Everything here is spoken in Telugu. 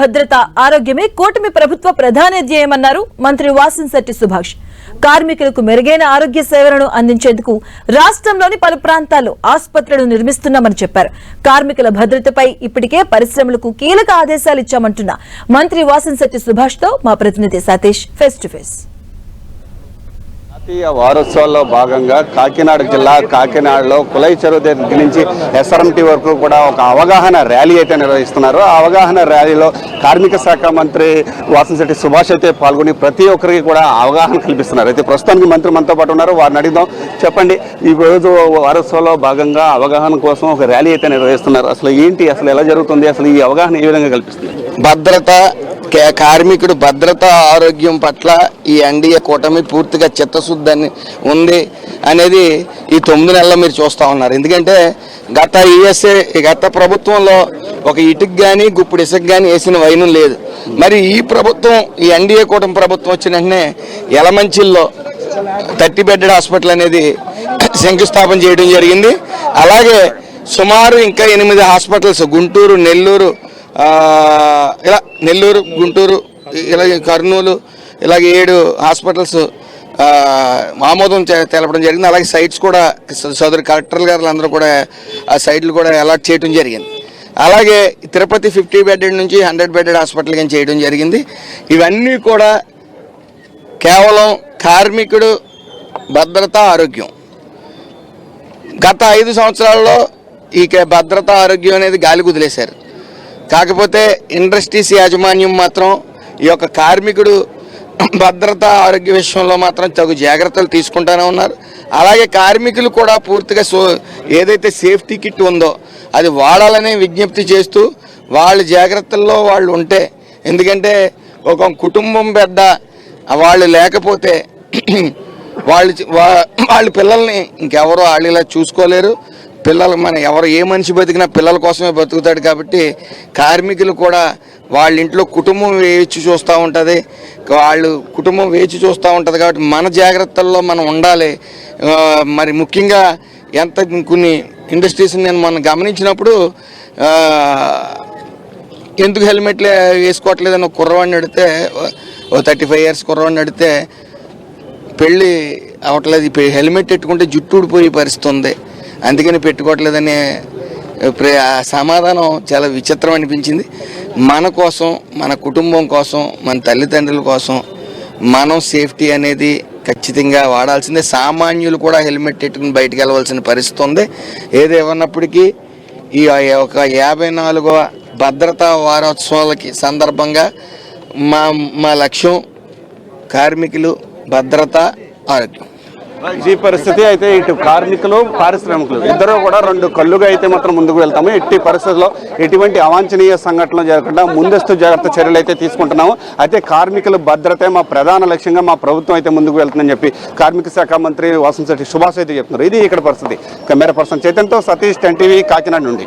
భద్రత ఆరోగ్యమే కూటమి ప్రభుత్వ ప్రధాన ధ్యేయమన్నారు మంత్రి వాసంశెట్టి సుభాష్. కార్మికులకు మెరుగైన ఆరోగ్య సేవలను అందించేందుకు రాష్ట్రంలోని పలు ప్రాంతాల్లో ఆసుపత్రులు నిర్మిస్తున్నామని చెప్పారు. కార్మికుల భద్రతపై ఇప్పటికే పరిశ్రమలకు కీలక ఆదేశాలు ఇచ్చామంటున్న మంత్రి వాసంశెట్టి సుభాష్తో మా ప్రతినిధి సతీష్ ఫేస్ టు ఫేస్ జాతీయ వారోత్సవాల్లో భాగంగా కాకినాడ జిల్లా కాకినాడలో కులై చెరువు దగ్గర నుంచి ఎస్ఆర్ఎంటీ వరకు కూడా ఒక అవగాహన ర్యాలీ అయితే నిర్వహిస్తున్నారు. ఆ అవగాహన ర్యాలీలో కార్మిక శాఖ మంత్రి వాసంశెట్టి సుభాష్ అయితే పాల్గొని ప్రతి ఒక్కరికి కూడా అవగాహన కల్పిస్తున్నారు. అయితే ప్రస్తుతానికి మంత్రి మనతో పాటు ఉన్నారు. వారిని అడిగిదాం చెప్పండి ఈ రోజు వారోత్సవంలో భాగంగా అవగాహన కోసం ఒక ర్యాలీ అయితే నిర్వహిస్తున్నారు. అసలు ఏంటి అసలు ఎలా జరుగుతుంది అసలు ఈ అవగాహన ఏ విధంగా కల్పిస్తుంది? భద్రత కార్మికుడు భద్రత ఆరోగ్యం పట్ల ఈ ఎన్డీఏ కూటమి పూర్తిగా చిత్తశుద్ధి ఉంది అనేది ఈ తొమ్మిది నెలల్లో మీరు చూస్తూ ఉన్నారు. ఎందుకంటే గత యుఎస్ఏ గత ప్రభుత్వంలో ఒక ఇటుకు కానీ గుప్పుడు ఇసుకు కానీ వేసిన వైనం లేదు. మరి ఈ ప్రభుత్వం ఈ ఎన్డీఏ కూటమి ప్రభుత్వం వచ్చిన వెంటనే ఎలమంచిల్లో థర్టీ బెడ్డెడ్ హాస్పిటల్ అనేది శంకుస్థాపన చేయడం జరిగింది. అలాగే సుమారు ఇంకా ఎనిమిది హాస్పిటల్స్ గుంటూరు నెల్లూరు ఇలా నెల్లూరు గుంటూరు ఇలాగే కర్నూలు ఇలాగే ఏడు హాస్పిటల్స్ ఆమోదం చే- తెలపడం జరిగింది. అలాగే సైట్స్ కూడా స- సదరు కలెక్టర్ గారు అందరూ కూడా ఆ సైట్లు కూడా అలాట్ చేయడం జరిగింది. అలాగే తిరుపతి ఫిఫ్టీ బెడెడ్ నుంచి హండ్రెడ్ బెడెడ్ హాస్పిటల్ కానీ చేయడం జరిగింది. ఇవన్నీ కూడా కేవలం కార్మికుడు భద్రత ఆరోగ్యం. గత ఐదు సంవత్సరాల్లో ఈ భద్రత ఆరోగ్యం అనేది గాలి కుదిలేశారు. కాకపోతే ఇండస్ట్రీస్ యాజమాన్యం మాత్రం ఈ యొక్క కార్మికుడు భద్రత ఆరోగ్య విషయంలో మాత్రం తగు జాగ్రత్తలు తీసుకుంటూనే ఉన్నారు. అలాగే కార్మికులు కూడా పూర్తిగా సో ఏదైతే సేఫ్టీ కిట్ ఉందో అది వాడాలనే విజ్ఞప్తి చేస్తూ వాళ్ళ జాగ్రత్తల్లో వాళ్ళు ఉంటే ఎందుకంటే ఒక కుటుంబం పెద్ద వాళ్ళు లేకపోతే వాళ్ళు వాళ్ళ పిల్లల్ని ఇంకెవరో వాళ్ళు ఇలా చూసుకోలేరు. పిల్లలు మన ఎవరు ఏ మనిషి బతికినా పిల్లల కోసమే బతుకుతాడు కాబట్టి కార్మికులు కూడా వాళ్ళ ఇంట్లో కుటుంబం వేచి చూస్తూ ఉంటుంది. వాళ్ళు కుటుంబం వేచి చూస్తూ ఉంటుంది కాబట్టి మన జాగ్రత్తల్లో మనం ఉండాలి. మరి ముఖ్యంగా ఎంత కొన్ని ఇండస్ట్రీస్ నేను మనం గమనించినప్పుడు ఎందుకు హెల్మెట్లు వేసుకోవట్లేదని ఒక కుర్రవాడిని అడిగితే ఓ థర్టీ ఫైవ్ ఇయర్స్ కుర్రవాడిని అడిగితే పెళ్ళి అవట్లేదు ఇప్పుడు హెల్మెట్ పెట్టుకుంటే జుట్టు ఊడిపోయే పరిస్థితి ఉంది. అందుకని పెట్టుకోవట్లేదనే సమాధానం చాలా విచిత్రం అనిపించింది. మన కోసం మన కుటుంబం కోసం మన తల్లిదండ్రుల కోసం మనం సేఫ్టీ అనేది ఖచ్చితంగా వాడాల్సిందే. సామాన్యులు కూడా హెల్మెట్ పెట్టుకుని బయటకు వెళ్ళవలసిన పరిస్థితి ఉంది. ఏదేమన్నప్పటికీ ఈ ఒక యాభై నాలుగవ భద్రతా వారోత్సవాలకి సందర్భంగా మా మా లక్ష్యం కార్మికులు భద్రత ఆరోగ్యం. ఈ పరిస్థితి అయితే ఇటు కార్మికులు పారిశ్రామికులు ఇద్దరు కూడా రెండు కళ్ళుగా అయితే మాత్రం ముందుకు వెళ్తాము. ఎట్టి పరిస్థితుల్లో ఎటువంటి అవాంఛనీయ సంఘటనలు జరగకుండా ముందస్తు జాగ్రత్త చర్యలు అయితే తీసుకుంటున్నాము. అయితే కార్మికుల భద్రతే మా ప్రధాన లక్ష్యంగా మా ప్రభుత్వం అయితే ముందుకు వెళ్తుందని చెప్పి కార్మిక శాఖ మంత్రి వాసంశెట్టి సుభాష్ అయితే చెప్తున్నారు. ఇది ఇక్కడ పరిస్థితి. కెమెరా పర్సన్ చైతన్తో సతీష్ టెన్ టీవీ కాకినాడ నుండి.